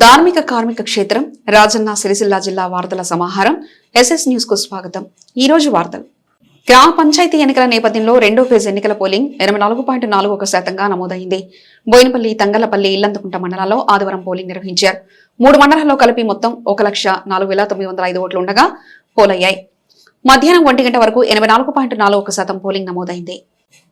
ధార్మిక కార్మిక క్షేత్రం రాజన్న సిరిసిల్ల జిల్లా వార్తల సమాహారం ఎస్ఎస్ న్యూస్కు స్వాగతం. ఈ రోజు వార్తలు. గ్రామ పంచాయతీ ఎన్నికల నేపథ్యంలో రెండో ఫేజ్ ఎన్నికల పోలింగ్ ఎనభై నాలుగు పాయింట్ నాలుగు ఒక శాతంగా నమోదైంది. బోయినపల్లి తంగలపల్లి ఇల్లందుకుంట మండలాల్లో ఆదివారం పోలింగ్ నిర్వహించారు. మూడు మండలాల్లో కలిపి మొత్తం ఒక లక్ష నాలుగు వేల తొమ్మిది వందల ఐదు ఓట్లు ఉండగా పోలయ్యాయి. మధ్యాహ్నం ఒంటి గంట వరకు ఎనభై నాలుగు పాయింట్ నాలుగు ఒక శాతం పోలింగ్ నమోదైంది.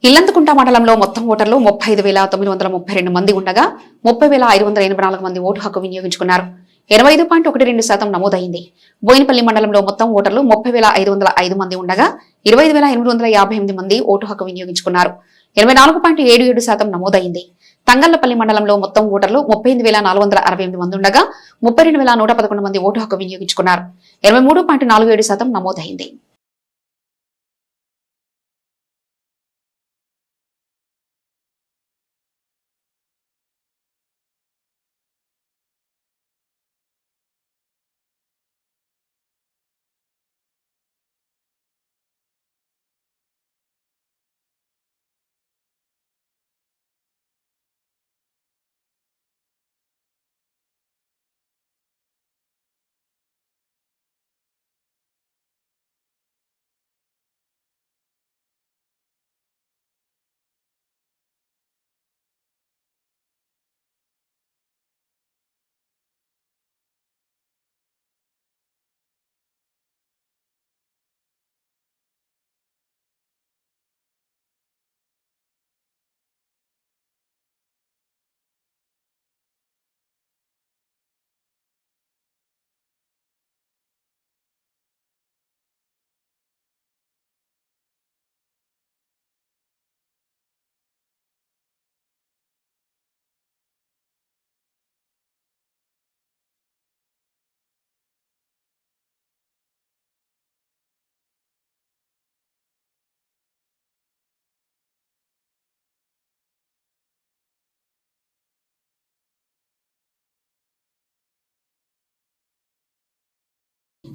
ఇల్లంతకుంట మండలంలో మొత్తం ఓటర్లు ముప్పై ఐదు వేల తొమ్మిది వందల ముప్పై రెండు మంది ఉండగా ముప్పై వేల ఐదు వందల ఎనభై నాలుగు మంది ఓటు హక్కు వినియోగించుకున్నారు. ఇరవై ఐదు పాయింట్ ఒకటి రెండు శాతం నమోదైంది. బోయినపల్లి మండలంలో మొత్తం ఓటర్లు ముప్పై వేల ఐదు వందల ఐదు మంది ఉండగా ఇరవై ఐదు వేల ఎనిమిది వందల యాభై ఎనిమిది మంది ఓటు హక్కు వినియోగించుకున్నారు. ఇరవై నాలుగు పాయింట్ ఏడు ఏడు శాతం నమోదైంది. తంగళ్ళపల్లి మండలంలో మొత్తం ఓటర్లు ముప్పై ఎనిమిది వేల నాలుగు వందల అరవై ఎనిమిది మంది ఉండగా ముప్పై రెండు వేల నూట పదకొండు మంది ఓటు హక్కు వినియోగించుకున్నారు. ఇరవై మూడు పాయింట్ నాలుగు ఏడు శాతం నమోదైంది.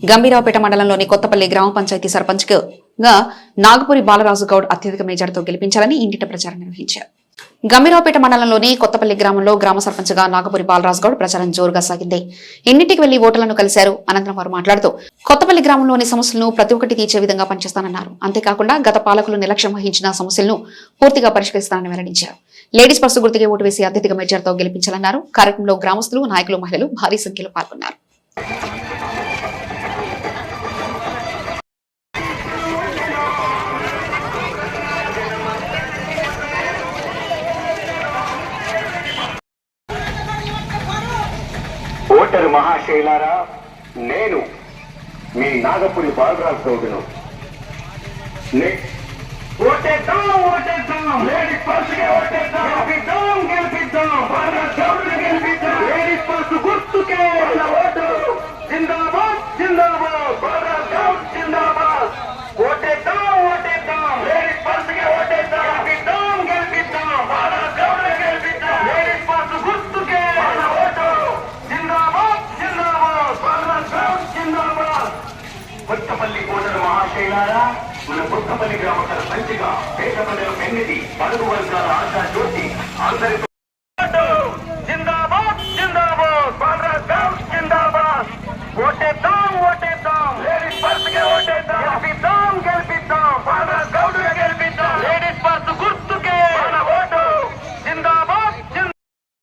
గంభీరావుపేట మండలంలోని కొత్తపల్లి గ్రామ పంచాయతీ సర్పంచ్ నాగపురి బాలరాజు గౌడ్ అత్యధిక మేజర్తో గెలిపించాలని ఇంటిట ప్రచారం నిర్వహించారు. గంభీరావుపేట మండలంలోని కొత్తపల్లి గ్రామంలో గ్రామ సర్పంచ్గా నాగపురి బాలరాజు గౌడ్ ప్రచారం జోరుగా సాగింది. ఇన్నిటికి వెళ్ళి ఓటర్లను కలిశారు? అనంతరం వారు మాట్లాడుతూ కొత్తపల్లి గ్రామంలోని సమస్యలను ప్రతి ఒక్కటి తీర్చే విధంగా పనిచేస్తానన్నారు. అంతేకాకుండా గత పాలకులు నిర్లక్ష్యం వహించిన సమస్యలను పూర్తిగా పరిష్కరిస్తానని వెల్లడించారు. లేడీస్ పర్సు గుర్తుకే ఓటు వేసి అత్యధిక మెజార్తో గెలిపించాలన్నారు. కార్యక్రమంలో గ్రామస్తులు నాయకులు మహిళలు భారీ సంఖ్యలో పాల్గొన్నారు. ఓటరు నేను మీ నాగపురి బాలరాజు చౌదను ఓటేద్దాం ఓటేద్దాం లేడీస్ పర్సుకే ఓటేద్దాం గెలిపిద్దాం గెలిపిద్దాం బాలరాజు చౌదరి గెలిపిద్దాం లేడీస్ పర్సు గుర్తుకే మన ఓటు జిందాబాద్ జిందాబాద్ బాలరాజు గౌడ్ జిందాబాద్ ఓటేద్దాం ఓటేద్దాం లేడీస్ పర్సుకే ఓటేద్దాం గెలిపిద్దాం గెలిపిద్దాం బాలరాజు గౌడుని గెలిపిద్దాం లేడీస్ పర్సు గుర్తుకే మన ఓటు జిందాబాద్ జిందాబాద్ బాలరాజు గౌడ్ జిందాబాద్ కొత్తపల్లి కోటల మహాశైలారా మన కొత్తపల్లి గ్రామ మంచిగా పేద ప్రజల పెన్నిది పలుగు వర్గాల ఆశా జ్యోతి అందరితో జిందాబాద్ జిందాబాద్ జిందాబాద్. ఓటేద్దాం ఓటేద్దాం. లేడీస్ పర్సుకే ఓటేద్దాం. గెలిపిద్దాం గెలిపిద్దాం. గెలిపిద్దాం. లేడీస్ గుర్తుకే మన ఓటు. జిందాబాద్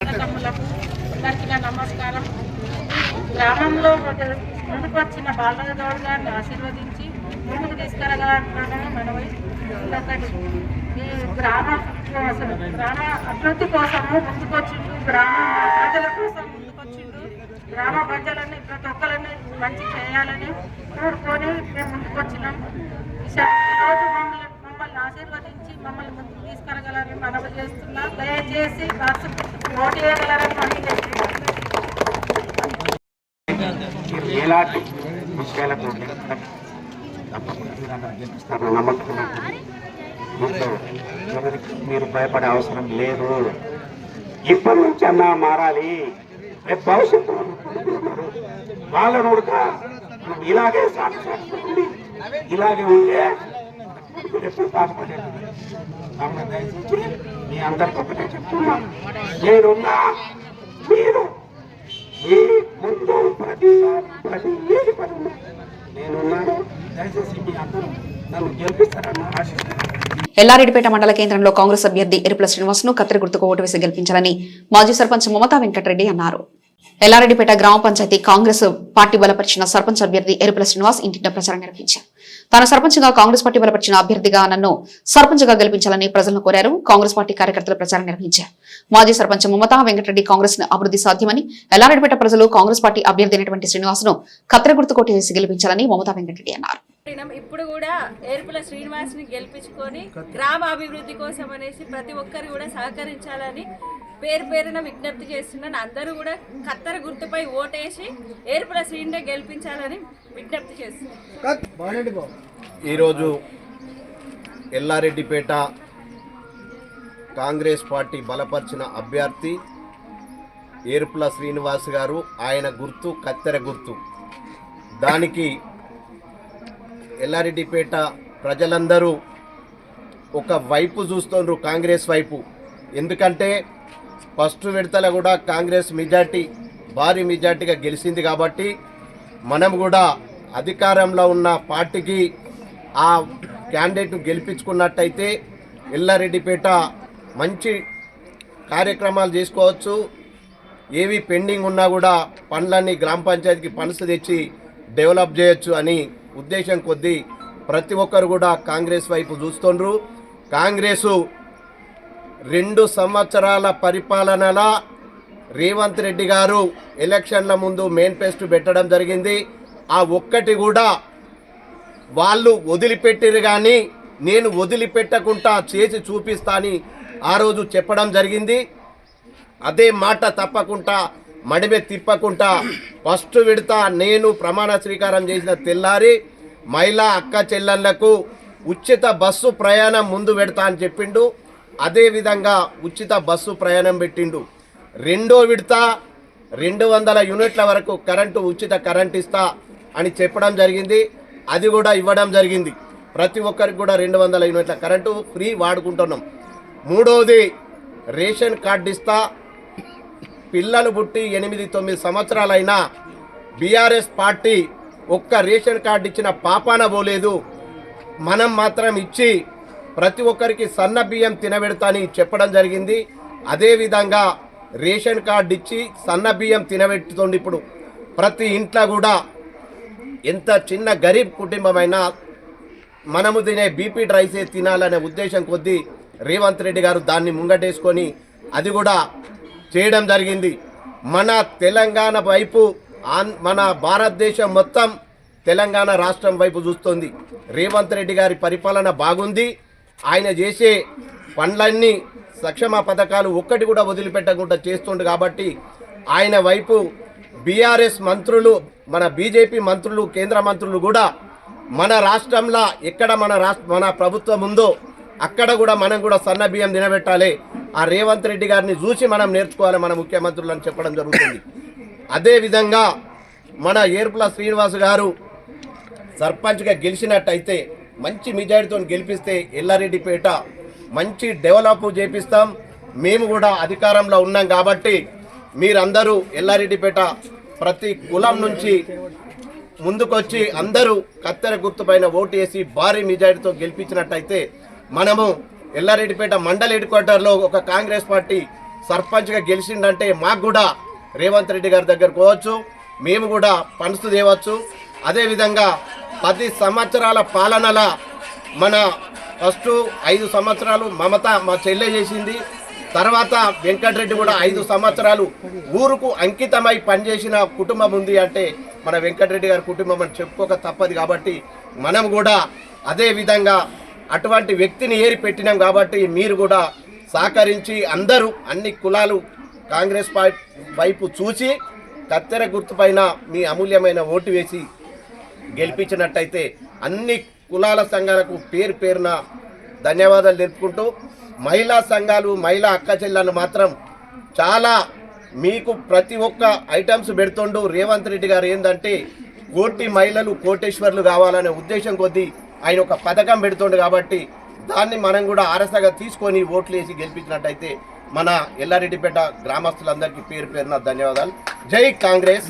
అందరికీ నమస్కారం. గ్రామంలో ముందుకు వచ్చిన బాలగౌడ్ గారిని ఆశీర్వదించి ముందుకు తీసుకురాగలగాలని మనవి ఈ గ్రామ అసలు గ్రామ అభివృద్ధి కోసము ముందుకొచ్చిండు. గ్రామ ప్రజల కోసం ముందుకొచ్చిండు. గ్రామ ప్రజలని ప్రతి ఒక్కరిని మంచి చేయాలని కోరుకొని మేము ముందుకొచ్చినాం. ఈరోజు మమ్మల్ని మమ్మల్ని ఆశీర్వదించి మమ్మల్ని ముందుకు తీసుకెళ్ళగలని మనవి చేస్తున్నా. దయచేసి బస్సు ఓటు వేయగలరని మనవి చేస్తున్నాం. ఎలాంటి విషయాలకు గెలిపిస్తారన్న నమ్మకం ఎవరికి మీరు భయపడే అవసరం లేదు. ఇప్పటి నుంచి అన్నా మారాలి. రేపు భవిష్యత్తు మీ వాళ్ళను ఉడక ఇలాగే సాధించాలి ఇలాగే ఉంటే కొడుకులు ఎప్పుడు బాధపడేది. కావున దయచేసి మీ అందరికీ ఒకటే చెప్తున్నా. నేనున్నా మీరు మీ ముందు ప్రతిసారి ప్రతి ఏది పని ఉన్నా దయచేసి మీ అందరూ నన్ను గెలిపిస్తారని ఆశిస్తున్నాను. ఎల్లారెడ్డిపేట మండల కేంద్రంలో కాంగ్రెస్ అభ్యర్థి ఎరుపుల శ్రీనివాస్ను కత్తెర గుర్తుకు ఓటు వేసి గెలిపించాలని మాజీ సర్పంచ్ మమతా వెంకటరెడ్డి అన్నారు. ఎల్లారెడ్డిపేట గ్రామ పంచాయతీ కాంగ్రెస్ పార్టీ బలపరిచిన సర్పంచ్ అభ్యర్థి ఎరుపుల శ్రీనివాస్ ఇంటింట ప్రచారం నిర్వహించారు. తాను సర్పంచ్గా కాంగ్రెస్ పార్టీ బలపరిచిన అభ్యర్థిగా నన్ను సర్పంచ్గా గెలిపించాలని ప్రజలను కోరారు. కాంగ్రెస్ పార్టీ కార్యకర్తలు ప్రచారం నిర్వహించారు. మాజీ సర్పంచ్ మమతా వెంకటరెడ్డి కాంగ్రెస్ అభివృద్ధి సాధ్యమని ఎల్లారెడ్డిపేట ప్రజలు కాంగ్రెస్ పార్టీ అభ్యర్థి అయినటువంటి శ్రీనివాసును కత్తెర గుర్తు కొట్టి వేసి గెలిపించాలని మమతా వెంకటరెడ్డి అన్నారు. ఇప్పుడు కూడా ఏర్పుల శ్రీనివాస్ని గెలిపించుకొని గ్రామ అభివృద్ధి కోసం అనేసి ప్రతి ఒక్కరు కూడా సహకరించాలని పేరు పేరున విజ్ఞప్తి చేస్తున్నాను అందరూ కూడా కత్తెర గుర్తుపై ఓటేసి ఏర్పడ శ్రీనే గెలిపించాలని విజ్ఞప్తి చేస్తున్నాను ఈరోజు ఎల్లారెడ్డిపేట కాంగ్రెస్ పార్టీ బలపరిచిన అభ్యర్థి ఏర్పుల శ్రీనివాస్ గారు ఆయన గుర్తు కత్తెర గుర్తు. దానికి ఎల్లారెడ్డిపేట ప్రజలందరూ ఒక వైపు చూస్తుండ్రు కాంగ్రెస్ వైపు. ఎందుకంటే ఫస్ట్ విడతల కూడా కాంగ్రెస్ మెజార్టీ భారీ మెజార్టీగా గెలిచింది కాబట్టి మనం కూడా అధికారంలో ఉన్న పార్టీకి ఆ క్యాండిడేట్ను గెలిపించుకున్నట్టయితే ఎల్లారెడ్డిపేట మంచి కార్యక్రమాలు చేసుకోవచ్చు. ఏవి పెండింగ్ ఉన్నా కూడా పనులన్నీ గ్రామ పంచాయతీకి పనులు తెచ్చి డెవలప్ చేయొచ్చు అని ఉద్దేశం కొద్దీ ప్రతి ఒక్కరు కూడా కాంగ్రెస్ వైపు చూస్తుండ్రు. కాంగ్రెసు రెండు సంవత్సరాల పరిపాలనల రేవంత్ రెడ్డి గారు ఎలక్షన్ల ముందు మేనిఫెస్టో పెట్టడం జరిగింది. ఆ ఒక్కటి కూడా వాళ్ళు వదిలిపెట్టిరు కానీ నేను వదిలిపెట్టకుండా చేసి చూపిస్తా అని ఆ రోజు చెప్పడం జరిగింది. అదే మాట తప్పకుండా మడిమె తిప్పకుండా ఫస్ట్ విడత నేను ప్రమాణ స్వీకారం చేసిన తెల్లారి మహిళా అక్క చెల్లెళ్ళకు ఉచిత బస్సు ప్రయాణం ముందు పెడతా అని చెప్పిండు. అదేవిధంగా ఉచిత బస్సు ప్రయాణం పెట్టిండు. రెండో విడత రెండు వందల యూనిట్ల వరకు కరెంటు ఉచిత కరెంట్ ఇస్తా అని చెప్పడం జరిగింది. అది కూడా ఇవ్వడం జరిగింది. ప్రతి ఒక్కరికి కూడా రెండు వందల యూనిట్ల కరెంటు ఫ్రీ వాడుకుంటున్నాం. మూడవది రేషన్ కార్డు ఇస్తా. పిల్లలు పుట్టి ఎనిమిది తొమ్మిది సంవత్సరాలైనా బీఆర్ఎస్ పార్టీ ఒక్క రేషన్ కార్డు ఇచ్చిన పాపాన పోలేదు. మనం మాత్రం ఇచ్చి ప్రతి ఒక్కరికి సన్న బియ్యం తినబెడతా అని చెప్పడం జరిగింది. అదేవిధంగా రేషన్ కార్డు ఇచ్చి సన్న బియ్యం తినబెట్టుతుంది ఇప్పుడు. ప్రతి ఇంట్లో కూడా ఎంత చిన్న గరీబ్ కుటుంబమైనా మనము తినే బీపీ రైసే తినాలనే ఉద్దేశం కొద్దీ రేవంత్ రెడ్డి గారు దాన్ని ముంగటేసుకొని అది కూడా చేయడం జరిగింది. మన తెలంగాణ వైపు ఆన్- మన భారతదేశం మొత్తం తెలంగాణ రాష్ట్రం వైపు చూస్తుంది. రేవంత్ రెడ్డి గారి పరిపాలన బాగుంది. ఆయన చేసే పనులన్నీ సక్షమ పథకాలు ఒక్కటి కూడా వదిలిపెట్టకుండా చేస్తుండు కాబట్టి ఆయన వైపు బీఆర్ఎస్ మంత్రులు మన బీజేపీ మంత్రులు కేంద్ర మంత్రులు కూడా మన రాష్ట్రంలో ఎక్కడ మన రాష్ట్ర మన ప్రభుత్వం ఉందో అక్కడ కూడా మనం కూడా సన్న బియ్యం తినబెట్టాలి ఆ రేవంత్ రెడ్డి గారిని చూసి మనం నేర్చుకోవాలి మన ముఖ్యమంత్రులు అని చెప్పడం జరుగుతుంది. అదేవిధంగా మన ఏర్పుల శ్రీనివాస్ గారు సర్పంచ్గా గెలిచినట్టయితే మంచి మెజారిటీతో గెలిపిస్తే ఎల్లారెడ్డిపేట మంచి డెవలప్ చేపిస్తాం. మేము కూడా అధికారంలో ఉన్నాం కాబట్టి మీరందరూ ఎల్లారెడ్డిపేట ప్రతి కులం నుంచి ముందుకొచ్చి అందరూ కత్తెర గుర్తుపైన ఓటు వేసి భారీ మెజారిటీతో గెలిపించినట్టయితే మనము ఎల్లారెడ్డిపేట మండల్ హెడ్ క్వార్టర్లో ఒక కాంగ్రెస్ పార్టీ సర్పంచ్గా గెలిచిందంటే మాకు కూడా రేవంత్ రెడ్డి గారి దగ్గర పోవచ్చు. మేము కూడా పనుసు తేవచ్చు. అదేవిధంగా పది సంవత్సరాల పాలనల మన ఫస్ట్ ఐదు సంవత్సరాలు మమత మా చెల్లె చేసింది. తర్వాత వెంకటరెడ్డి కూడా ఐదు సంవత్సరాలు ఊరుకు అంకితమై పనిచేసిన కుటుంబం ఉంది అంటే మన వెంకటరెడ్డి గారి కుటుంబం అని చెప్పుకోక తప్పదు కాబట్టి మనం కూడా అదే విధంగా అటువంటి వ్యక్తిని ఏరి పెట్టినాం కాబట్టి మీరు కూడా సహకరించి అందరూ అన్ని కులాలు కాంగ్రెస్ పార్టీ వైపు చూసి కత్తెర గుర్తుపైన మీ అమూల్యమైన ఓటు వేసి గెలిపించినట్టయితే అన్ని కులాల సంఘాలకు పేరు పేరున ధన్యవాదాలు తెలుపుకుంటూ మహిళా సంఘాలు మహిళా అక్క చెల్లెలను మాత్రం చాలా మీకు ప్రతి ఒక్క ఐటమ్స్ పెడుతుండు. రేవంత్ రెడ్డి గారు ఏంటంటే కోటి మహిళలు కోటేశ్వర్లు కావాలనే ఉద్దేశం కొద్దీ ఆయన ఒక పథకం పెడుతుండు కాబట్టి దాన్ని మనం కూడా ఆరసగా తీసుకొని ఓట్లు వేసి గెలిపించినట్టయితే మన ఎల్లారెడ్డిపేట గ్రామస్తులందరికీ పేరు పేరున ధన్యవాదాలు. జై కాంగ్రెస్.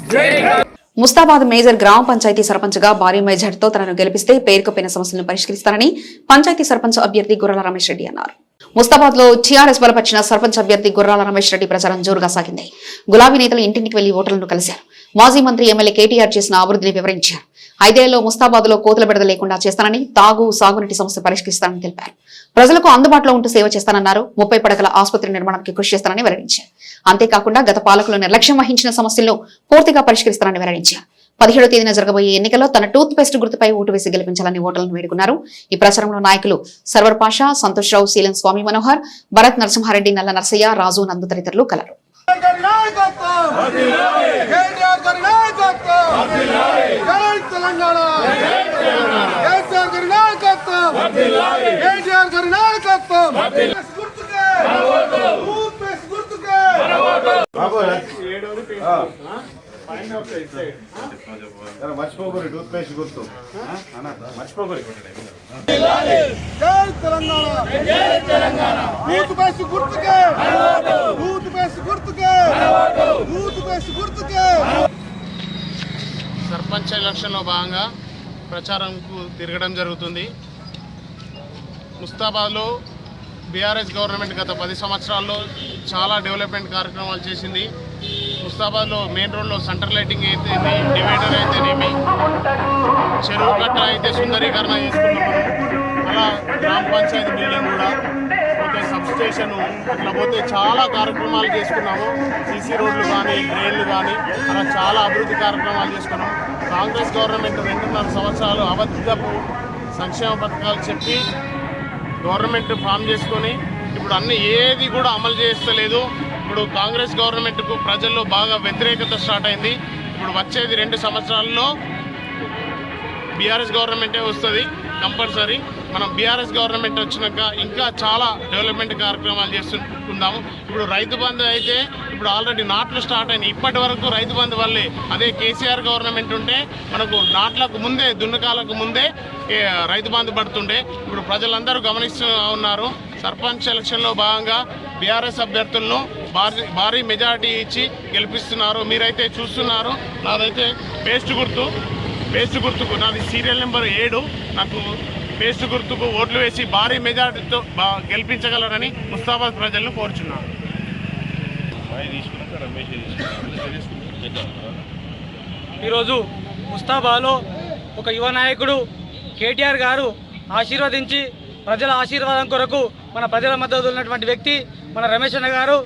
ముస్తాబాద్ మేజర్ గ్రామ పంచాయతీ సర్పంచ్గా భారీ మెజార్టీతో తనను గెలిపిస్తే పేరుకుపోయిన సమస్యలను పరిష్కరిస్తారని పంచాయతీ సర్పంచ్ అభ్యర్థి గుర్రాల రమేష్ రెడ్డి అన్నారు. ముస్తాబాద్లో టీఆర్ఎస్ బలపరిచిన సర్పంచ్ అభ్యర్థి గుర్రాల రమేష్ రెడ్డి ప్రచారం జోరుగా సాగింది. గులాబీ నేతలు ఇంటింటికి వెళ్ళి ఓటర్లను కలిశారు. మాజీ మంత్రి ఎమ్మెల్యే కేటీఆర్ చేసిన అభివృద్ధిని వివరించారు. ఐదేళ్ళలో ముస్తాబాద్లో కోతుల బిడద లేకుండా చేస్తానని తాగు సాగునీటి సమస్య పరిష్కరిస్తానని తెలిపారు. ప్రజలకు అందుబాటులో ఉంటూ సేవ చేస్తానన్నారు. ముప్పై పడకల ఆసుపత్రి నిర్మాణానికి కృషి చేస్తానని వెల్లడించారు. అంతేకాకుండా గత పాలకులు నిర్లక్ష్యం వహించిన సమస్యలను పూర్తిగా పరిష్కరిస్తానని వెల్లడించారు. పదిహేడో తేదీన జరగబోయే ఎన్నికల్లో తన టూత్ పేస్ట్ గుర్తుపై ఓటు వేసి గెలిపించాలని ఓటర్లను వేడుకున్నారు ఈ ప్రచారంలో నాయకులు సర్వర్ పాషా సంతోష్ రావు శీలం స్వామి మనోహర్ భరత్ నరసింహారెడ్డి నల్ల నర్సయ్య రాజు నందు తదితరులు కలరు మర్చిపోకూరి టూత్ పేస్ట్ గుర్తు మర్చిపోకూరి బూత్ పేస్ట్ గుర్తుకే. బూత్ పేస్ట్ గుర్తుకే. బూత్ పేస్ట్ గుర్తుకే. సర్పంచ్ ఎలక్షన్లో భాగంగా ప్రచారంకు తిరగడం జరుగుతుంది. ముస్తాబాద్లో బీఆర్ఎస్ గవర్నమెంట్ గత పది సంవత్సరాల్లో చాలా డెవలప్మెంట్ కార్యక్రమాలు చేసింది. ముస్తాబాద్లో మెయిన్ రోడ్లో సెంటర్ లైటింగ్ అయితేనేమి డివైడర్ అయితేనేమి చెరువు కట్ట అయితే సుందరీకరణ చేసుకున్నాము. అలా గ్రామ పంచాయతీ బిల్డింగ్ కూడా పోతే సబ్ స్టేషన్ ఇట్లా పోతే చాలా కార్యక్రమాలు చేసుకున్నాము. సీసీ రోడ్లు కానీ డ్రైన్లు కానీ అలా చాలా అభివృద్ధి కార్యక్రమాలు చేసుకున్నాము కాంగ్రెస్ గవర్నమెంట్ రెండున్నర సంవత్సరాలు అబద్ధపు సంక్షేమ పథకాలు చెప్పి గవర్నమెంట్ ఫామ్ చేసుకొని ఇప్పుడు అన్ని ఏది కూడా అమలు చేస్తలేదు. ఇప్పుడు కాంగ్రెస్ గవర్నమెంట్కు ప్రజల్లో బాగా వ్యతిరేకత స్టార్ట్ అయింది. ఇప్పుడు వచ్చేది రెండు సంవత్సరాల్లో బీఆర్ఎస్ గవర్నమెంటే వస్తుంది కంపల్సరీ. మనం బీఆర్ఎస్ గవర్నమెంట్ వచ్చినాక ఇంకా చాలా డెవలప్మెంట్ కార్యక్రమాలు చేస్తుందాము ఇప్పుడు రైతు బంధు అయితే ఇప్పుడు ఆల్రెడీ నాట్లు స్టార్ట్ అయినాయి. ఇప్పటి వరకు రైతు బంధు వల్లే అదే కేసీఆర్ గవర్నమెంట్ ఉంటే మనకు నాట్లకు ముందే దున్నకాలకు ముందే రైతు బంధు పడుతుండే. ఇప్పుడు ప్రజలందరూ గమనిస్తూ ఉన్నారు. సర్పంచ్ ఎలక్షన్లో భాగంగా బీఆర్ఎస్ అభ్యర్థులను భారీ భారీ మెజారిటీ ఇచ్చి గెలిపిస్తున్నారు. మీరైతే చూస్తున్నారు. నాదైతే పేస్ట్ గుర్తు. పేస్ట్ గుర్తుకు నాది సీరియల్ నెంబర్ ఏడు. నాకు పేస్ట్ గుర్తుకు ఓట్లు వేసి భారీ మెజార్టీతో బా గెలిపించగలరని ముస్తాబాద్ ప్రజలను కోరుచున్నాను. ఈరోజు ముస్తాబాలో ఒక యువ నాయకుడు కేటీఆర్ గారు ఆశీర్వదించి ప్రజల ఆశీర్వాదం కొరకు మన ప్రజల మద్దతు ఉన్నటువంటి వ్యక్తి మన రమేష్ అన్న గారు.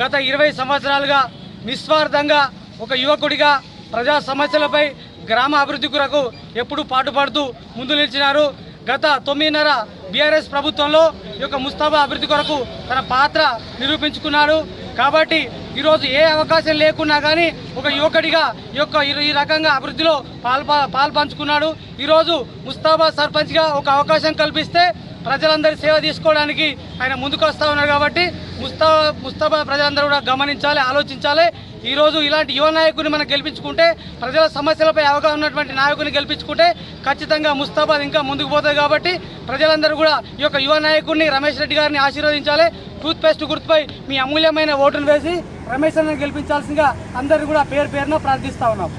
గత ఇరవై సంవత్సరాలుగా నిస్వార్థంగా ఒక యువకుడిగా ప్రజా సమస్యలపై గ్రామ అభివృద్ధి కొరకు ఎప్పుడూ పాటుపడుతూ ముందు నిలిచినారు. గత తొమ్మిదిన్నర బీఆర్ఎస్ ప్రభుత్వంలో ఈ యొక్క ముస్తాబా అభివృద్ధి కొరకు తన పాత్ర నిరూపించుకున్నాడు కాబట్టి ఈరోజు ఏ అవకాశం లేకున్నా కానీ ఒక యువకుడిగా ఈ యొక్క ఈ- రకంగా అభివృద్ధిలో పాల్ప పాల్పంచుకున్నాడు. ఈరోజు ముస్తాబా సర్పంచ్గా ఒక అవకాశం కల్పిస్తే ప్రజలందరి సేవ తీసుకోవడానికి ఆయన ముందుకు వస్తూ ఉన్నారు కాబట్టి ముస్తా ముస్తాబా ప్రజలందరూ కూడా గమనించాలి ఆలోచించాలి. ఈరోజు ఇలాంటి యువ నాయకుని మనం గెలిపించుకుంటే ప్రజల సమస్యలపై అవగాహన ఉన్నటువంటి నాయకుని గెలిపించుకుంటే ఖచ్చితంగా ముస్తాబాద్ ఇంకా ముందుకు పోతుంది కాబట్టి ప్రజలందరూ కూడా ఈ యొక్క యువ నాయకుడిని రమేష్ రెడ్డి గారిని ఆశీర్వదించాలి. టూత్పేస్ట్ గుర్తుపై మీ అమూల్యమైన ఓటును వేసి రమేష్ అన్న గెలిపించాల్సిందిగా అందరూ కూడా పేరు పేరున ప్రార్థిస్తా ఉన్నాం.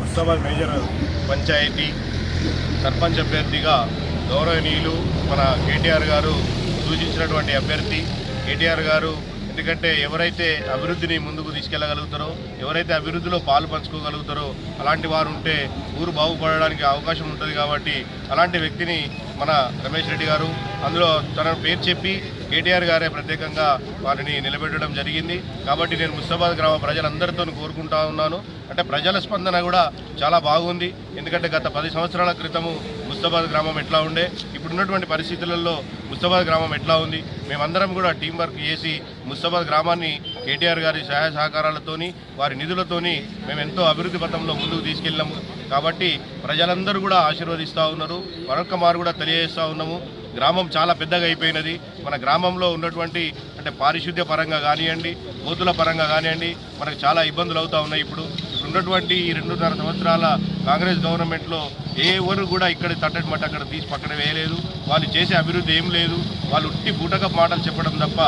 ముస్తాబాద్ మేజర్ పంచాయతీ సర్పంచ్ అభ్యర్థిగా గౌరవనీయులు మన కేటీఆర్ గారు సూచించినటువంటి అభ్యర్థి కేటీఆర్ గారు ఎందుకంటే ఎవరైతే అభివృద్ధిని ముందుకు తీసుకెళ్ళగలుగుతారో ఎవరైతే అభివృద్ధిలో పాలు పంచుకోగలుగుతారో అలాంటి వారు ఉంటే ఊరు బాగుపడడానికి అవకాశం ఉంటుంది కాబట్టి అలాంటి వ్యక్తిని మన రమేష్ రెడ్డి గారు అందులో తన పేరు చెప్పి కేటీఆర్ గారే ప్రత్యేకంగా వారిని నిలబెట్టడం జరిగింది. కాబట్టి నేను ముస్తాబాద్ గ్రామ ప్రజలందరితో కోరుకుంటా ఉన్నాను. అంటే ప్రజల స్పందన కూడా చాలా బాగుంది. ఎందుకంటే గత పది సంవత్సరాల క్రితము ముస్తాబాద్ గ్రామం ఎట్లా ఉండే? ఇప్పుడున్నటువంటి పరిస్థితులలో ముస్తాబాద్ గ్రామం ఎట్లా ఉంది? మేమందరం కూడా టీం వర్క్ చేసి ముస్తాబాద్ గ్రామాన్ని కేటీఆర్ గారి సహాయ సహకారాలతోని వారి నిధులతోని మేము ఎంతో అభివృద్ధి పథంలో ముందుకు తీసుకెళ్ళాము. కాబట్టి ప్రజలందరూ కూడా ఆశీర్వదిస్తూ ఉన్నారు. మరొక మారు కూడా తెలియజేస్తూ ఉన్నాము. గ్రామం చాలా పెద్దగా అయిపోయినది. మన గ్రామంలో ఉన్నటువంటి అంటే పారిశుద్ధ్య పరంగా కానివ్వండి కోతుల పరంగా కానివ్వండి మనకు చాలా ఇబ్బందులు అవుతూ ఉన్నాయి ఇప్పుడు. ఉన్నటువంటి ఈ రెండున్నర సంవత్సరాల కాంగ్రెస్ గవర్నమెంట్లో ఏ ఎవరు కూడా ఇక్కడ తట్టడి మట్ట అక్కడ తీసి పక్కన వేయలేదు. వాళ్ళు చేసే అభివృద్ధి ఏం లేదు. వాళ్ళు ఉట్టి బూటక మాటలు చెప్పడం తప్ప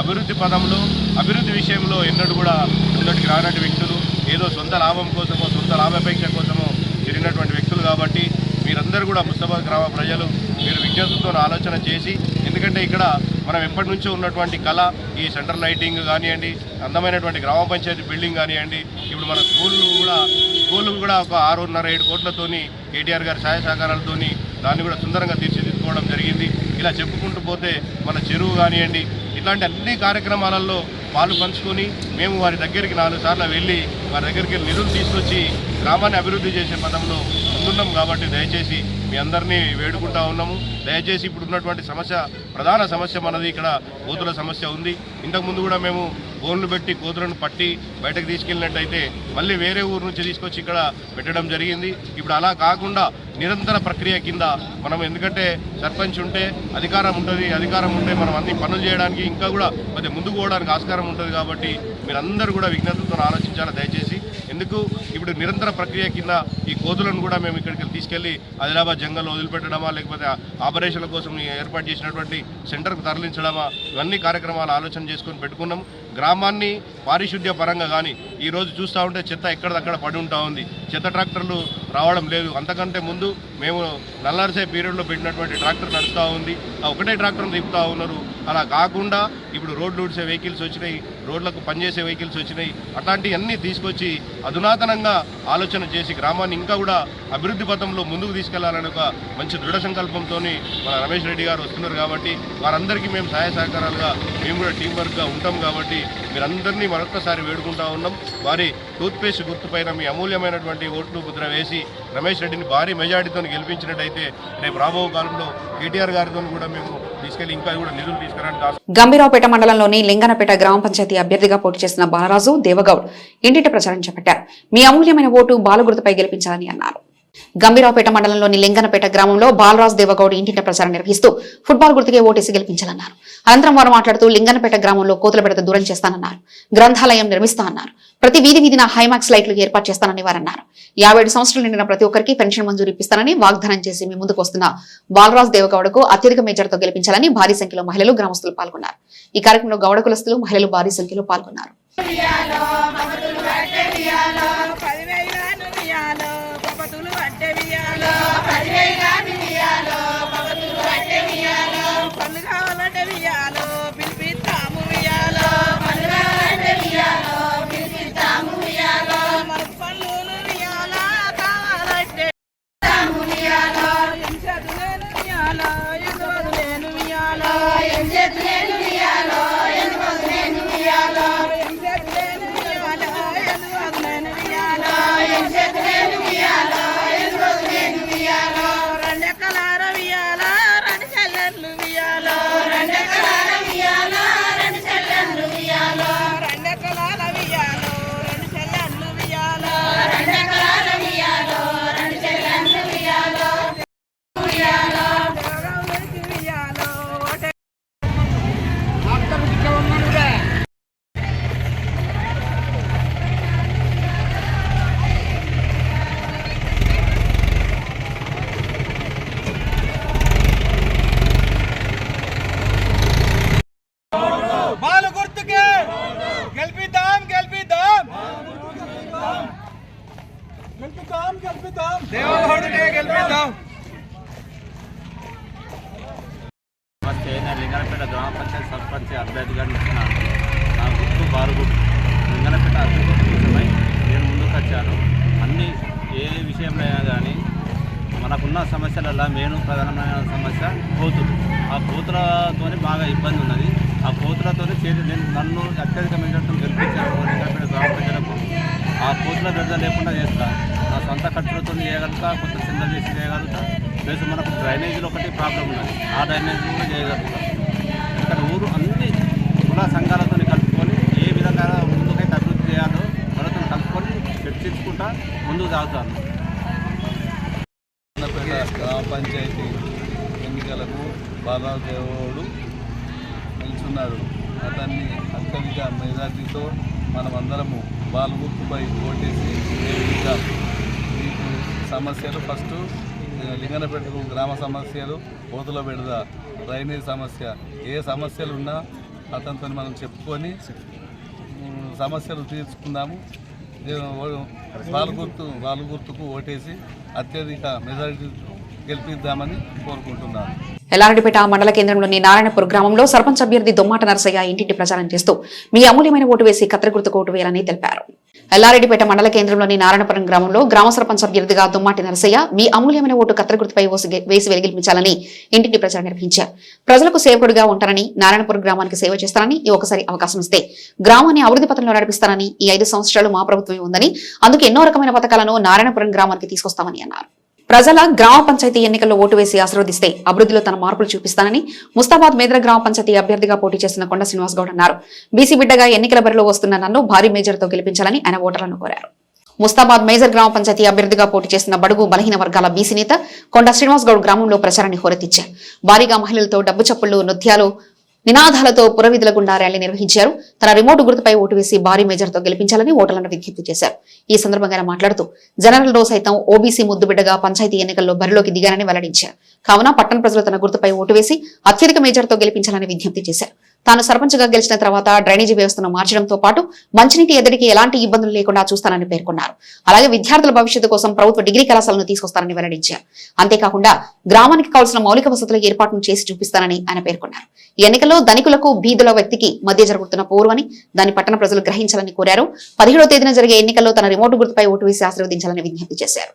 అభివృద్ధి పదంలో అభివృద్ధి విషయంలో ఎన్నడూ కూడా ముందటికి రానటువంటి వ్యక్తులు ఏదో సొంత లాభం కోసమో సొంత లాభాపేక్ష కోసమో తిరిగినటువంటి వ్యక్తులు కాబట్టి మీరందరూ కూడా ముస్తాబాద్ గ్రామ ప్రజలు మీరు విజ్ఞతతో ఆలోచన చేసి ఎందుకంటే ఇక్కడ మనం ఎప్పటి నుంచో ఉన్నటువంటి కళ ఈ సెంటర్ లైటింగ్ కానివ్వండి అందమైనటువంటి గ్రామ పంచాయతీ బిల్డింగ్ కానివ్వండి ఇప్పుడు మన స్కూళ్ళు కూడా స్కూళ్ళు కూడా ఒక ఆరున్నర ఏడు కోట్లతోని కేటీఆర్ గారి సహాయ సహకారాలతోని దాన్ని కూడా సుందరంగా తీర్చిదిద్దుకోవడం జరిగింది. ఇలా చెప్పుకుంటూ పోతే మన చెరువు కానివ్వండి ఇట్లాంటి అన్ని కార్యక్రమాలలో పాలు పంచుకొని మేము వారి దగ్గరికి నాలుగు సార్లు వెళ్ళి వారి దగ్గరికి నిధులు తీసుకొచ్చి గ్రామాన్ని అభివృద్ధి చేసే పదంలో ముందున్నాం కాబట్టి దయచేసి మీ అందరినీ వేడుకుంటా ఉన్నాము. దయచేసి ఇప్పుడు ఉన్నటువంటి సమస్య ప్రధాన సమస్య మనది ఇక్కడ కోతుల సమస్య ఉంది. ఇంతకుముందు కూడా మేము బోన్లు పెట్టి కోతులను పట్టి బయటకు తీసుకెళ్ళినట్టయితే మళ్ళీ వేరే ఊరు నుంచి తీసుకొచ్చి ఇక్కడ పెట్టడం జరిగింది. ఇప్పుడు అలా కాకుండా నిరంతర ప్రక్రియ కింద మనం ఎందుకంటే సర్పంచ్ ఉంటే అధికారం ఉంటుంది అధికారం ఉంటే మనం అన్ని పనులు చేయడానికి ఇంకా కూడా కొద్దిగా ముందుకు పోవడానికి ఆస్కారం ఉంటుంది కాబట్టి మీరందరూ కూడా విజ్ఞతతో ఆలోచించాలి దయచేసి. ఎందుకు? ఇప్పుడు నిరంతర ప్రక్రియ కింద ఈ కోతులను కూడా మేము ఇక్కడికి తీసుకెళ్ళి ఆదిలాబాద్ జంగల్లో వదిలిపెట్టడమా లేకపోతే ఆపరేషన్ల కోసం ఏర్పాటు చేసినటువంటి సెంటర్కు తరలించడమా? ఇవన్నీ కార్యక్రమాలు ఆలోచన చేసుకొని పెట్టుకున్నాం. గ్రామాన్ని పారిశుద్ధ్య పరంగా కానీ ఈరోజు చూస్తూ ఉంటే చెత్త ఎక్కడిదక్కడ పడి ఉంటా ఉంది. చెత్త ట్రాక్టర్లు రావడం లేదు. అంతకంటే ముందు మేము నల్లారిసే పీరియడ్లో పెట్టినటువంటి ట్రాక్టర్ నడుస్తూ ఉంది. ఆ ఒకటే ట్రాక్టర్ తిప్పుతూ ఉన్నారు. అలా కాకుండా ఇప్పుడు రోడ్లు ఊడ్చే వెహికల్స్ వచ్చినాయి. రోడ్లకు పనిచేసే వెహికల్స్ వచ్చినాయి. అట్లాంటివన్నీ తీసుకొచ్చి అధునాతనంగా ఆలోచన చేసి గ్రామాన్ని ఇంకా కూడా అభివృద్ధి పథంలో ముందుకు తీసుకెళ్ళాలని ఒక మంచి దృఢ సంకల్పంతో మన రమేష్ రెడ్డి గారు వస్తున్నారు కాబట్టి వారందరికీ మేము సహాయ సహకారాలుగా మేము కూడా టీం వర్క్గా ఉంటాం కాబట్టి మీరందరినీ మరొక్కసారి వేడుకుంటా ఉన్నాం. వారి టూత్పేస్ట్ గుర్తుపైన మీ అమూల్యమైనటువంటి ఓట్లు ముద్ర వేసి రమేష్ రెడ్డిని భారీ మెజార్టీతో గెలిపించినట్టయితే రేపు రాబో కాలంలో కేటీఆర్ గారితో కూడా మేము తీసుకెళ్ళి ఇంకా కూడా నిధులు తీసుకురావడానికి గంభీరావుపేట మండలంలోని లింగనపేట గ్రామ పంచాయతీ అభ్యర్థిగా పోటీ చేసిన బాలరాజు దేవగౌడ్ ఇంటింటి ప్రచారం చేపట్టారు? మీ అమూల్యమైన ఓటు బాలగుర్తుపై గెలిపించాలని అన్నారు. గంభీరావుపేట మండలంలోని లింగనపేట గ్రామంలో బాలరాజ్ దేవగౌడ్ ఇంటింటి ప్రచారం నిర్వహిస్తూ ఫుట్బాల్ గుర్తుకే ఓటేసి గెలిపించాలన్నారు. అనంతరం వారు మాట్లాడుతూ లింగనపేట గ్రామంలో కోతుల పెడత దూరం చేస్తానన్నారు. గ్రంథాలయం నిర్మిస్తానన్నారు. ప్రతి వీధి వీధిన హైమాక్స్ లైట్లు ఏర్పాటు చేస్తానని వారన్నారు. యాభై ఏడు సంవత్సరాలు నిండిన ప్రతి ఒక్కరికి పెన్షన్ మంజూరు ఇప్పిస్తానని వాగ్దానం చేసి మీ ముందుకు వస్తున్న బాలరాజ్ దేవగౌడకు అత్యధిక మేజర్తో గెలిపించాలని భారీ సంఖ్యలో మహిళలు గ్రామస్తులు పాల్గొన్నారు. ఈ కార్యక్రమంలో గౌడ కులస్తులు మహిళలు భారీ సంఖ్యలో పాల్గొన్నారు. Hello. నమస్తే నేను లింగనపేట గ్రామ పంచాయతీ సర్పంచ్ అభ్యర్థిగా నిలుస్తున్నాను నా గుర్తు బారుగుడు లింగనపేట అభివృద్ధి కోసమై నేను ముందుకు వచ్చాను. అన్ని ఏ విషయంలో అయినా కానీ మనకున్న సమస్యలలో మెయిన్ ప్రధానమైన సమస్య కోతులు. ఆ కోతులతోని బాగా ఇబ్బంది ఉన్నది. ఆ కోతులతో చేతి నేను నన్ను అత్యధిక మెజార్టీతో గెలిపించాను. లింగనపేట గ్రామ ప్రజలకు ఆ కోతుల బెడద లేకుండా చేస్తాను కట్టలతో చేయగలుగుతా కొంత చిన్న చేసి చేయగలుగుతా. ప్లస్ మనకు డ్రైనేజీలో ఒకటి ప్రాబ్లం ఉన్నది. ఆ డ్రైనేజీ కూడా చేయగలుగుతా. ఇక్కడ ఊరు అన్ని కుల సంఘాలతో కలుపుకొని ఏ విధంగా ముందుకైతే అభివృద్ధి చేయాలో వాళ్ళతో కలుపుకొని చర్చించుకుంటా ముందుకు సాగుతాను. గ్రామ పంచాయతీ ఎన్నికలకు బాలదేవుడు నిల్చున్నాడు. అతన్ని అత్యధిక మెజార్టీతో మనమందరము బాలగుర్తుపై ఓటేసి గెలిపించాలి సమస్యలు. ఫస్ట్ లింగనపేటకు గ్రామ సమస్యలు పోతుల బెడద డ్రైనేజ్ సమస్య. ఏ సమస్యలు ఉన్నా అతనితో మనం చెప్పుకొని సమస్యలు తీర్చుకుందాము. వాళ్ళ గుర్తు వాళ్ళ గుర్తుకు ఓటేసి అత్యధిక మెజారిటీ గెలిపిద్దామని కోరుకుంటున్నాను. ఎల్లారెడ్డిపేట మండల కేంద్రంలోని నారాయణపూర్ గ్రామంలో సర్పంచ్ అభ్యర్థి దొమ్మాట నరసయ్య ఇంటింటి ప్రచారం చేస్తూ మీ అమూల్యమైన ఓటు వేసి కత్తెర గుర్తుకు ఓటు వేయాలని తెలిపారు. ఎల్లారెడ్డిపేట మండల కేంద్రంలోని నారాయణపురం గ్రామంలో గ్రామ సర్పంచ్ అభ్యర్థిగా దుమ్మాటి నరసయ్య మీ అమూల్యమైన ఓటు కత్తెర గుర్తుపై వేసి వెలిగిపించాలని ఇంటింటి ప్రచారం నిర్వహించారు. ప్రజలకు సేవకుడిగా ఉంటానని నారాయణపురం గ్రామానికి సేవ చేస్తానని ఈ ఒకసారి అవకాశం ఇస్తే గ్రామాన్ని అభివృద్ధి పథంలో నడిపిస్తానని ఈ ఐదు సంవత్సరాలు మా ప్రభుత్వమే ఉందని అందుకు ఎన్నో రకమైన పథకాలను నారాయణపురం గ్రామానికి తీసుకొస్తామని అన్నారు. ప్రజల గ్రామ పంచాయతీ ఎన్నికల్లో ఓటు వేసి ఆశీర్వదిస్తే అభివృద్ధిలో తన మార్పులు చూపిస్తానని ముస్తాబాద్ మేద్ర గ్రామ పంచాయతీ అభ్యర్థిగా పోటీ చేస్తున్న కొండ శ్రీనివాస్ గౌడ్ అన్నారు. బీసీ బిడ్డగా ఎన్నికల బరిలో వస్తున్న నన్ను భారీ మేజర్తో గెలిపించాలని ఆయన ఓటర్లను కోరారు. ముస్తాబాద్ మేజర్ గ్రామ పంచాయతీ అభ్యర్థిగా పోటీ చేసిన బడుగు బలహీన వర్గాల బీసీ నేత కొండ శ్రీనివాస్ గౌడ్ గ్రామంలో ప్రచారాన్ని హోరెత్తిచ్చారు. భారీగా మహిళలతో డబ్బు చప్పుళ్ళు నృత్యాలు నినాదాలతో పురవిధుల గుండా ర్యాలీ నిర్వహించారు. తన రిమోట్ గుర్తుపై ఓటు వేసి భారీ మేజర్తో గెలిపించాలని ఓటర్లను విజ్ఞప్తి చేశారు. ఈ సందర్భంగా మాట్లాడుతూ జనరల్ రో సైతం ఓబీసీ ముద్దుబిడ్డగా పంచాయతీ ఎన్నికల్లో బరిలోకి దిగారని వెల్లడించారు. కావున పట్టణ ప్రజలు తన గుర్తుపై ఓటు వేసి అత్యధిక మేజర్తో గెలిపించాలని విజ్ఞప్తి చేశారు. తాను సర్పంచ్గా గెలిచిన తర్వాత డ్రైనేజీ వ్యవస్థను మార్చడంతో పాటు మంచినీటి ఎద్దడికి ఎలాంటి ఇబ్బందులు లేకుండా చూస్తానని పేర్కొన్నారు. అలాగే విద్యార్థుల భవిష్యత్తు కోసం ప్రభుత్వ డిగ్రీ కళాశాలను తీసుకొస్తానని వెల్లడించారు. అంతేకాకుండా గ్రామానికి కావాల్సిన మౌలిక వసతుల ఏర్పాటును చేసి చూపిస్తానని ఆయన పేర్కొన్నారు. ఈ ఎన్నికల్లో ధనికులకు బీదుల వ్యక్తికి మధ్య జరుగుతున్న పోరువని దాని దాన్ని పట్టణ ప్రజలు గ్రహించాలని కోరారు. పదిహేడో తేదీన జరిగే ఎన్నికల్లో తన రిమోట్ గుర్తుపై ఓటు వేసి ఆశీర్వదించాలని విజ్ఞప్తి చేశారు.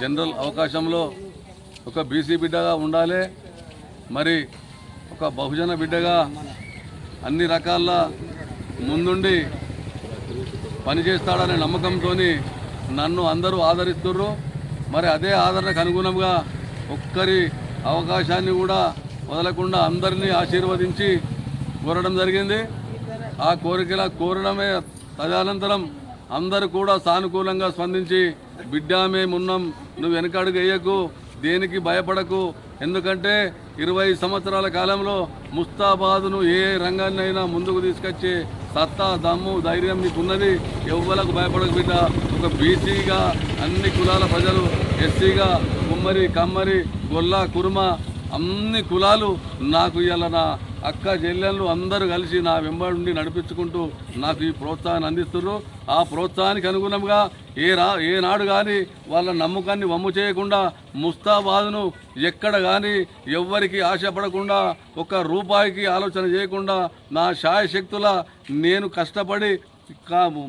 జనరల్ అవకాశంలో ఒక బీసీ బిడ్డగా ఉండాలి. మరి ఒక బహుజన బిడ్డగా అన్ని రకాల ముందుండి పనిచేస్తాడనే నమ్మకంతో నన్ను అందరూ ఆదరిస్తుర్రు. మరి అదే ఆదరణకు అనుగుణంగా ఒక్కరి అవకాశాన్ని కూడా వదలకుండా అందరినీ ఆశీర్వదించి కోరడం జరిగింది. ఆ కోరికల కోరడమే తదనంతరం అందరూ కూడా సానుకూలంగా స్పందించి బిడ్డ మేమున్నాం నువ్వు వెనకడుగు వేయకు దేనికి భయపడకు. ఎందుకంటే ఇరవై సంవత్సరాల కాలంలో ముస్తాబాదును ఏ రంగాన్నైనా ముందుకు తీసుకొచ్చే సత్తా దమ్ము ధైర్యం నీకున్నది. ఎవ్వలకు భయపడకు బిడ్డ. ఒక బీసీగా అన్ని కులాల ప్రజలు ఎస్సీగా కుమ్మరి కమ్మరి గొల్ల కుర్మ అన్ని కులాలు నాకు ఇవాళ నా అక్క చెల్లెళ్ళు అందరూ కలిసి నా వెంబడి నుండి నడిపించుకుంటూ నాకు ఈ ప్రోత్సాహాన్ని అందిస్తున్నారు. ఆ ప్రోత్సాహానికి అనుగుణంగా ఏ రా ఏనాడు కానీ వాళ్ళ నమ్మకాన్ని వమ్ము చేయకుండా ముస్తాబాదును ఎక్కడ కానీ ఎవ్వరికి ఆశపడకుండా ఒక రూపాయికి ఆలోచన చేయకుండా నా శాయశక్తుల నేను కష్టపడి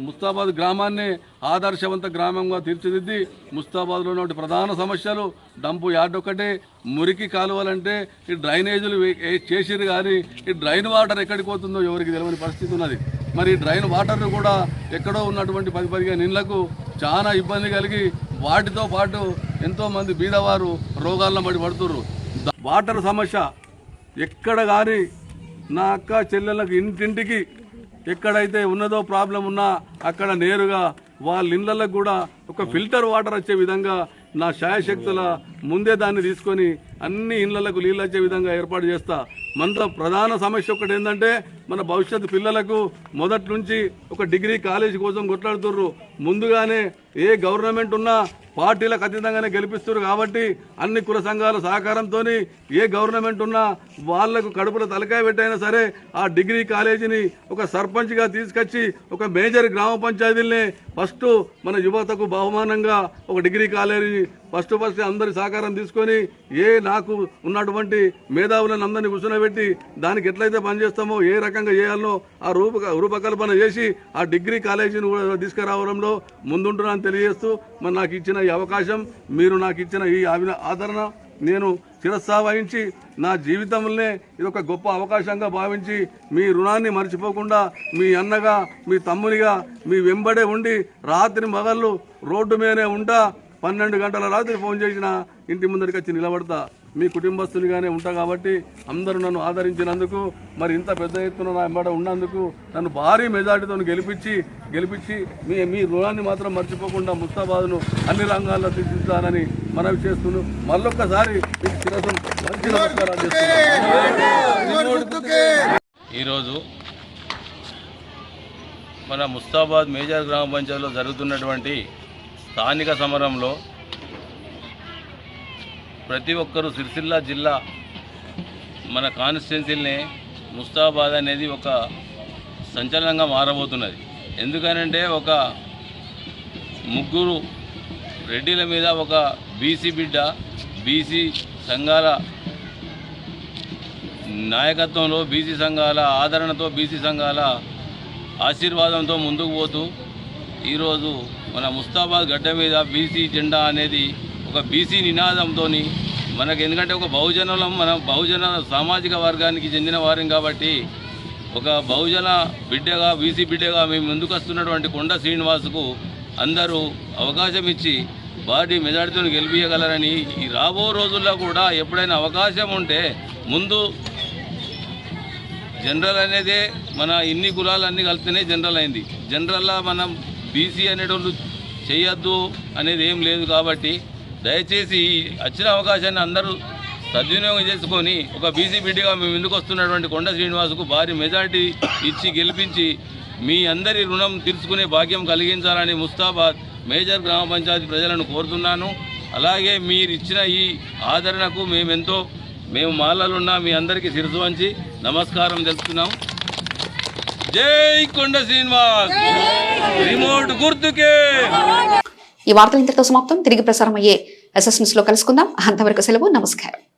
ముస్తాబాద్ గ్రామాన్ని ఆదర్శవంత గ్రామంగా తీర్చిదిద్ది ముస్తాబాద్లో ఉన్నటువంటి ప్రధాన సమస్యలు డంపు యార్డ్ ఒకటి మురికి కాలువలంటే ఈ డ్రైనేజీలు చేసిరు కానీ ఈ డ్రైన్ వాటర్ ఎక్కడికి పోతుందో ఎవరికి తెలియని పరిస్థితి ఉన్నది. మరి ఈ డ్రైన్ వాటర్ను కూడా ఎక్కడో ఉన్నటువంటి పది పదిగా నీళ్ళకు చాలా ఇబ్బంది కలిగి వాటితో పాటు ఎంతోమంది బీదవారు రోగాల్లో పడి వాటర్ సమస్య ఎక్కడ కానీ నా అక్క చెల్లెళ్ళకి ఇంటింటికి ఎక్కడైతే ఉన్నదో ప్రాబ్లం ఉన్నా అక్కడ నేరుగా వాళ్ళ ఇళ్ళలకు కూడా ఒక ఫిల్టర్ వాటర్ వచ్చే విధంగా నా శాయశక్తుల ముందే దాన్ని తీసుకొని అన్ని ఇళ్ళలకు నీళ్ళు వచ్చే విధంగా ఏర్పాటు చేస్తా. మనతో ప్రధాన సమస్య ఒకటి ఏంటంటే మన భవిష్యత్తు పిల్లలకు మొదటి నుంచి ఒక డిగ్రీ కాలేజీ కోసం కొట్లాడుతుర్రు. ముందుగానే ఏ గవర్నమెంట్ ఉన్నా పార్టీలకు అతీతంగానే గెలిపిస్తారు కాబట్టి అన్ని కుల సంఘాల సహకారంతో ఏ గవర్నమెంట్ ఉన్నా వాళ్ళకు కడుపులో తలకాయ పెట్టైనా సరే ఆ డిగ్రీ కాలేజీని ఒక సర్పంచ్గా తీసుకొచ్చి ఒక మేజర్ గ్రామ పంచాయతీల్ని ఫస్ట్ మన యువతకు బహుమానంగా ఒక డిగ్రీ కాలేజీ ఫస్ట్ ఫస్ట్ అందరి సహకారం తీసుకొని ఏ నాకు ఉన్నటువంటి మేధావులను అందరినీ కూర్చునబెట్టి దానికి ఎట్లయితే పనిచేస్తామో ఏ రకం రకంగా చేయాలో ఆ రూప రూపకల్పన చేసి ఆ డిగ్రీ కాలేజీని కూడా తీసుకురావడంలో ముందుంటున్నాను తెలియజేస్తూ మరి నాకు ఇచ్చిన ఈ అవకాశం మీరు నాకు ఇచ్చిన ఈ ఆదరణ నేను శిరస్సా వహించి నా జీవితంలోనే ఇది ఒక గొప్ప అవకాశంగా భావించి మీ రుణాన్ని మర్చిపోకుండా మీ అన్నగా మీ తమ్మునిగా మీ వెంబడే ఉండి రాత్రి మగళ్ళు రోడ్డు మీదనే ఉంటా పన్నెండు గంటల రాత్రి ఫోన్ చేసిన ఇంటి ముందరికి వచ్చి నిలబడతా. మీ కుటుంబస్తులుగానే ఉంటా కాబట్టి అందరూ నన్ను ఆదరించినందుకు మరి ఇంత పెద్ద ఎత్తున నా వెంబడ ఉన్నందుకు నన్ను భారీ మెజార్టీతో గెలిపించి గెలిపించి మీ మీ రుణాన్ని మాత్రం మర్చిపోకుండా ముస్తాబాద్ను అన్ని రంగాల్లో తీర్చిస్తానని మనవి చేస్తున్నాను మళ్ళొక్కసారి మీకు మంచి నమస్కారాలు ఈరోజు మన ముస్తాబాద్ మేజర్ గ్రామ పంచాయతీలో జరుగుతున్నటువంటి స్థానిక సమరంలో ప్రతి ఒక్కరూ సిరిసిల్ల జిల్లా మన కాన్స్టిట్యున్సీని ముస్తాబాద్ అనేది ఒక సంచలనంగా మారబోతున్నది. ఎందుకనంటే ఒక ముగ్గురు రెడ్డిల మీద ఒక బీసీ బిడ్డ బీసీ సంఘాల నాయకత్వంలో బీసీ సంఘాల ఆదరణతో బీసీ సంఘాల ఆశీర్వాదంతో ముందుకు పోతూ ఈరోజు మన ముస్తాబాద్ గడ్డ మీద బీసీ జెండా అనేది ఒక బీసీ నినాదంతో మనకు ఎందుకంటే ఒక బహుజనులం మన బహుజన సామాజిక వర్గానికి చెందిన వారం కాబట్టి ఒక బహుజన బిడ్డగా బీసీ బిడ్డగా మేము ముందుకు వస్తున్నటువంటి కొండ శ్రీనివాసుకు అందరూ అవకాశం ఇచ్చి భారీ మెజార్టీతో గెలిపించగలరని ఈ రాబో రోజుల్లో కూడా ఎప్పుడైనా అవకాశం ఉంటే ముందు జనరల్ అనేది మన ఇన్ని కులాలన్నీ కలిస్తేనే జనరల్ అయింది. జనరల్లా మనం బీసీ అనేటోళ్ళు చేయొద్దు అనేది ఏం లేదు కాబట్టి దయచేసి వచ్చిన అవకాశాన్ని అందరూ సద్వినియోగం చేసుకొని ఒక బీసీ బిడ్డగా మేము ఎందుకు వస్తున్నటువంటి కొండ శ్రీనివాసుకు భారీ మెజారిటీ ఇచ్చి గెలిపించి మీ అందరి రుణం తీర్చుకునే భాగ్యం కలిగించాలని ముస్తాబాద్ మేజర్ గ్రామ పంచాయతీ ప్రజలను కోరుతున్నాను. అలాగే మీరు ఇచ్చిన ఈ ఆదరణకు మేమెంతో మేము మాలలున్న మీ అందరికీ శిరసు వంచి నమస్కారం తెలుపుతున్నాం. జై కొండ శ్రీనివాస్. రిమోట్ గుర్తుకే. ఈ వార్తలు ఇంతటితో సమాప్తం. తిరిగి ప్రసారం అయ్యే ఎస్ఎస్లో కలుసుకుందాం. అంతవరకు సెలవు. నమస్కారం.